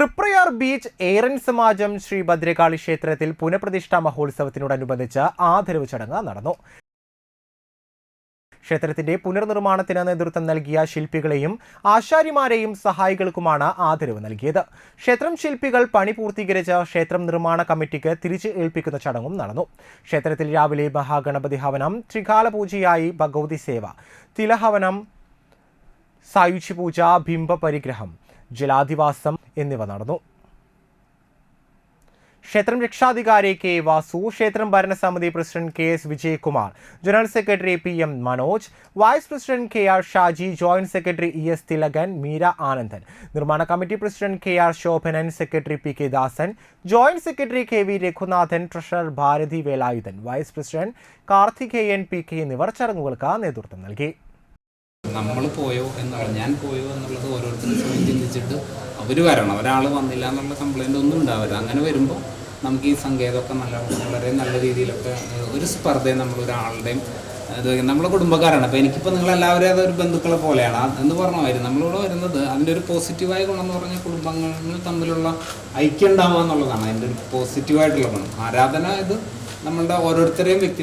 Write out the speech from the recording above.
Triprayar beach ഏറൻ സമാജം ശ്രീ ഭദ്രകാളി ക്ഷേത്രത്തിൽ പുനഃപ്രതിഷ്ഠാ മഹോത്സവത്തിനോടനുബന്ധിച്ച് ആദരവ് ചടങ്ങ് നടന്നു. ക്ഷേത്രത്തിന്റെ പുനർനിർമ്മാണത്തിന് നേതൃത്വം നൽകിയ ശില്പികളെയും ആശാരിമാരെയും സഹായികൾക്കുമാണ് ആദരവ് നൽകിയത്. ക്ഷേത്രം ശില്പികൾ പണി പൂർത്തീകരിച്ച ക്ഷേത്രം നിർമ്മാണ കമ്മിറ്റിക്ക് തിരിച്ച് ഏൽപ്പിക്കുന്ന ചടങ്ങും നടന്നു. ക്ഷേത്രത്തിൽ രാവിലെ മഹാഗണപതി ഹവനം ത്രികാല പൂജയായി ഭഗവതി സേവ തിലഹവനം സായുജ്യ പൂജ ബിംബ പരിഗ്രഹം ജലാധിവാസം എന്നിവ നടന്നു. ക്ഷേത്രം രക്ഷാധികാരി കെ വാസു ക്ഷേത്രം ഭരണസമിതി president K S Vijayakumar general secretary P M Manoj vice president K R Shaji joint secretary E S Thilakan Meera Anandan നിർമ്മാണ committee president K R Shobhanan secretary P K Dasan joint secretary K V Raghunathan treasurer Bharathi Velayudhan vice president Karthikeyan P K എന്നിവർ ചടങ്ങുകൾക്ക് നേതൃത്വം നൽകി. നമ്മൾ പോയോ എന്നുള്ളത് ഞാൻ പോയോ എന്നുള്ളത് ഓരോരുത്തരും സ്വയം ചിന്തിച്ചിട്ട് അവർ വരണം. ഒരാൾ വന്നില്ല എന്നുള്ള കംപ്ലൈന്റ് ഒന്നും ഉണ്ടാവില്ല അങ്ങനെ വരുമ്പോൾ നമുക്ക് ഈ സങ്കേതമൊക്കെ നല്ല വളരെ നല്ല രീതിയിലൊക്കെ ഒരു സ്പർദ്ധയും നമ്മൾ ഒരാളുടെയും ഇത് നമ്മളെ കുടുംബക്കാരാണ്. അപ്പോൾ എനിക്കിപ്പോൾ നിങ്ങളെല്ലാവരും അതൊരു ബന്ധുക്കളെ പോലെയാണ്. എന്ന് പറഞ്ഞമായിരുന്നു. നമ്മളിവിടെ വരുന്നത് അതിന്റെ ഒരു പോസിറ്റീവായ ഗുണം എന്ന് പറഞ്ഞാൽ കുടുംബങ്ങൾ തമ്മിലുള്ള ഐക്യം ഉണ്ടാവുക എന്നുള്ളതാണ്. അതിന്റെ ഒരു പോസിറ്റീവായിട്ടുള്ള ഗുണം. ആരാധന ഇത് നമ്മളുടെ ഓരോരുത്തരെയും വ്യക്തി